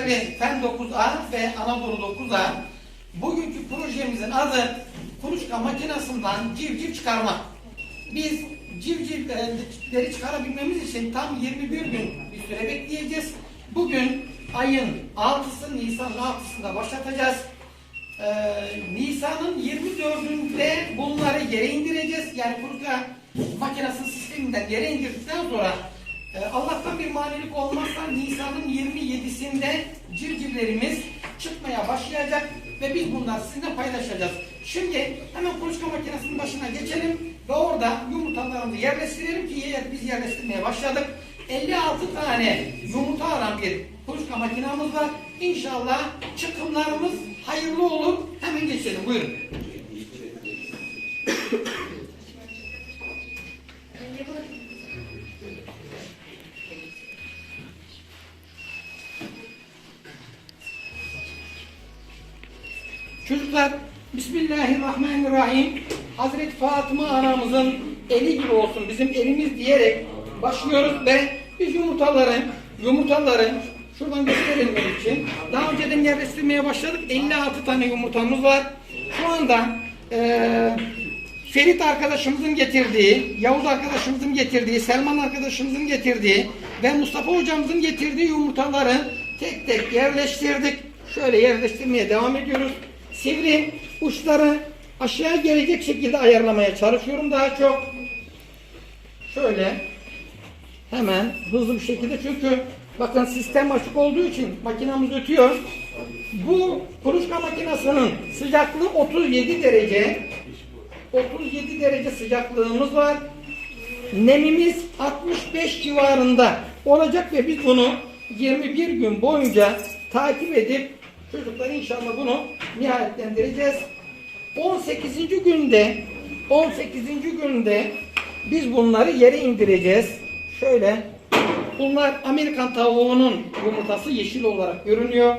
değerli Fen 9A ve Anadolu 9A bugünkü projemizin adı kuluçka makinesinden civciv çıkarma. Biz civcivleri çıkarabilmemiz için tam 21 gün bir süre bekleyeceğiz. Bugün ayın 6'sı Nisan 6'sında başlatacağız. Ee, Nisan'ın 24'ünde bunları yere indireceğiz. Yani kuluçka makinesinin sisteminden yere indirdikten sonra e, Allah'tan bir manilik olmazsa Nisan'ın 27'sinde civcivlerimiz çıkmaya başlayacak ve biz bunları sizinle paylaşacağız. Şimdi hemen kuluçka makinesinin başına geçelim ve orada yumurtalarımızı yerleştirelim ki yer, biz yerleştirmeye başladık. 56 tane yumurta aran bir kuluçka makinamız var. İnşallah çıkımlarımız hayırlı olur. Hemen geçelim. Buyurun. Çocuklar Bismillahirrahmanirrahim Hazreti Fatıma anamızın eli gibi olsun bizim elimiz diyerek başlıyoruz ve biz yumurtaları yumurtaları şuradan gösterelim için. Daha önceden yerleştirmeye başladık. 56 tane yumurtamız var. Şu anda eee Ferit arkadaşımızın getirdiği, Yavuz arkadaşımızın getirdiği, Selman arkadaşımızın getirdiği ve Mustafa hocamızın getirdiği yumurtaları tek tek yerleştirdik. Şöyle yerleştirmeye devam ediyoruz. Sivri uçları aşağı gelecek şekilde ayarlamaya çalışıyorum daha çok. Şöyle hemen hızlı bir şekilde çünkü bakın sistem açık olduğu için makinamız ötüyor. Bu kuluçka makinesinin sıcaklığı 37 derece. 37 derece sıcaklığımız var. Nemimiz 65 civarında olacak ve biz bunu 21 gün boyunca takip edip çocuklar inşallah bunu nihayetlendireceğiz. 18. günde 18. günde biz bunları yere indireceğiz. Şöyle bunlar Amerikan tavuğunun yumurtası yeşil olarak görünüyor.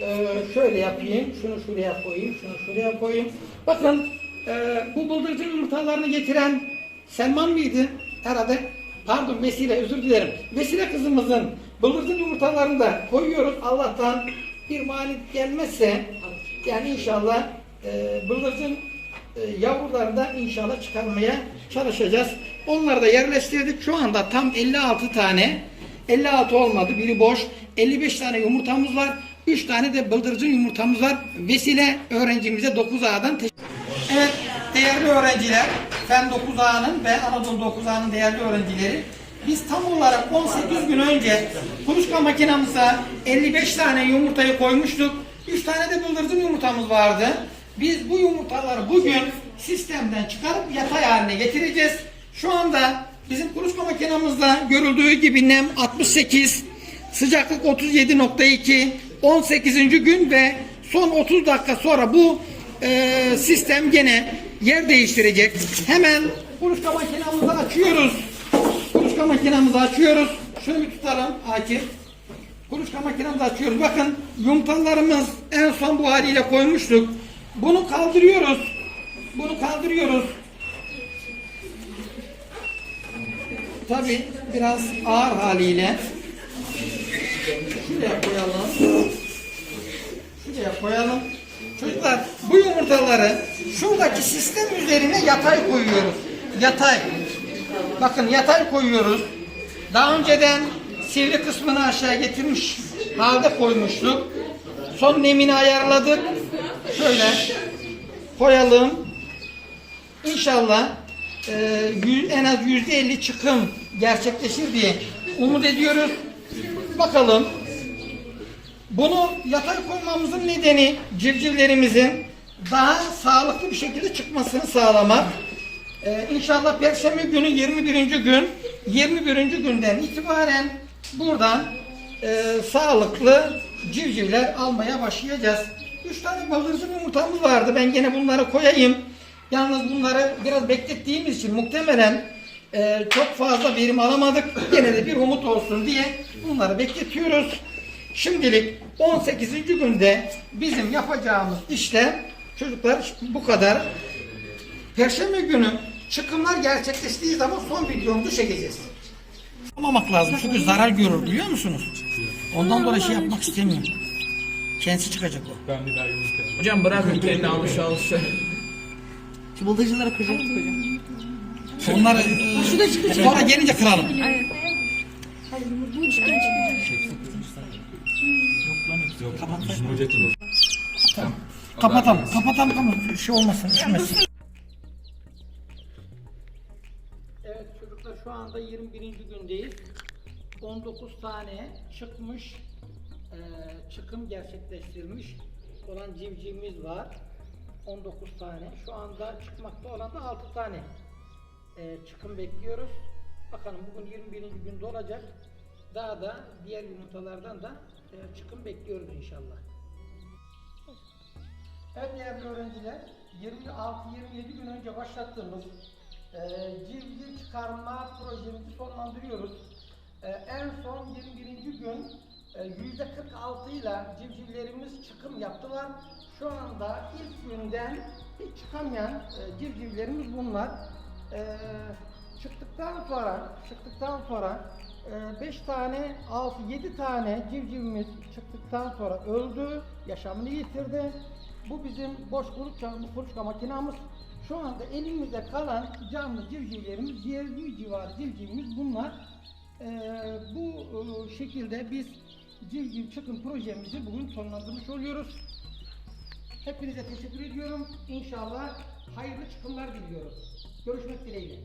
Ee, şöyle yapayım. Şunu şuraya koyayım. Şunu şuraya koyayım. Bakın e, bu bıldırcın yumurtalarını getiren Selman mıydı? Herhalde. Pardon Vesile özür dilerim. Vesile kızımızın bıldırcın yumurtalarını da koyuyoruz. Allah'tan bir mani gelmezse yani inşallah e, bıldırcın e, yavruları da inşallah çıkarmaya çalışacağız. Onları da yerleştirdik. Şu anda tam 56 tane 56 olmadı. Biri boş. 55 tane yumurtamız var. 3 tane de bıldırcın yumurtamız var. Vesile öğrencimize 9A'dan teşekkür Evet değerli öğrenciler, Fen 9A'nın ve Anadolu 9A'nın değerli öğrencileri biz tam olarak 18 gün önce kuluçka makinamıza 55 tane yumurtayı koymuştuk. 3 tane de bıldırcın yumurtamız vardı. Biz bu yumurtaları bugün sistemden çıkarıp yatay haline getireceğiz. Şu anda bizim kuluçka makinamızda görüldüğü gibi nem 68, sıcaklık 37.2, 18. gün ve son 30 dakika sonra bu e, sistem gene yer değiştirecek. Hemen kuluçka makinamızı açıyoruz. Kuluçka makinamızı açıyoruz. Şunu bir tutalım Akif. Kuluçka makinamızı açıyoruz. Bakın yumurtalarımız en son bu haliyle koymuştuk. Bunu kaldırıyoruz. Bunu kaldırıyoruz. Tabi biraz ağır haliyle. Şuraya koyalım. Şuraya koyalım. Çocuklar bu yumurtaları şuradaki sistem üzerine yatay koyuyoruz. Yatay. Bakın yatay koyuyoruz. Daha önceden sivri kısmını aşağı getirmiş halde koymuştuk. Son nemini ayarladık. Şöyle koyalım. İnşallah e, en az yüzde elli çıkım gerçekleşir diye umut ediyoruz. Bakalım. Bunu yatay koymamızın nedeni civcivlerimizin daha sağlıklı bir şekilde çıkmasını sağlamak. Ee, inşallah Perşembe günü 21. gün 21. günden itibaren buradan e, sağlıklı civcivler almaya başlayacağız. 3 tane bıldırcın yumurtamız vardı. Ben gene bunları koyayım. Yalnız bunları biraz beklettiğimiz için muhtemelen e, çok fazla verim alamadık. Gene de bir umut olsun diye bunları bekletiyoruz. Şimdilik 18. günde bizim yapacağımız işlem çocuklar bu kadar. Perşembe günü çıkımlar gerçekleştiği zaman son videomuzu çekeceğiz. Almamak lazım çünkü zarar görür biliyor musunuz? Ondan dolayı şey yapmak istemiyorum. Kendisi çıkacak o. Ben bir daha yumurta yemem. Hocam bırakın kendi alışa alışa. Şu bıldırcınları kıracak hocam. Onları e, sonra gelince kıralım. Olur. Kapatalım. Kapatalım ama şey olmasın. Üşümesin. 21. gündeyiz. 19 tane çıkmış, e, çıkım gerçekleştirmiş olan civcivimiz var. 19 tane. Şu anda çıkmakta olan da 6 tane e, çıkım bekliyoruz. Bakalım bugün 21. günde olacak. Daha da diğer yumurtalardan da e, çıkım bekliyoruz inşallah. Evet değerli öğrenciler, 26-27 gün önce başlattığımız e, civciv çıkarma projemizi sonlandırıyoruz. E, en son 21. gün e, %46 ile civcivlerimiz çıkım yaptılar. Şu anda ilk günden hiç çıkamayan e, civcivlerimiz bunlar. E, çıktıktan sonra, çıktıktan sonra 5 tane, 6, 7 tane civcivimiz çıktıktan sonra öldü, yaşamını yitirdi. Bu bizim boş kuluçka, kuluçka makinamız. Şu anda elimizde kalan canlı civcivlerimiz, diğer yüz civarı civcivimiz bunlar. Ee, bu e, şekilde biz civciv çıkın projemizi bugün sonlandırmış oluyoruz. Hepinize teşekkür ediyorum. İnşallah hayırlı çıkımlar diliyorum. Görüşmek dileğiyle.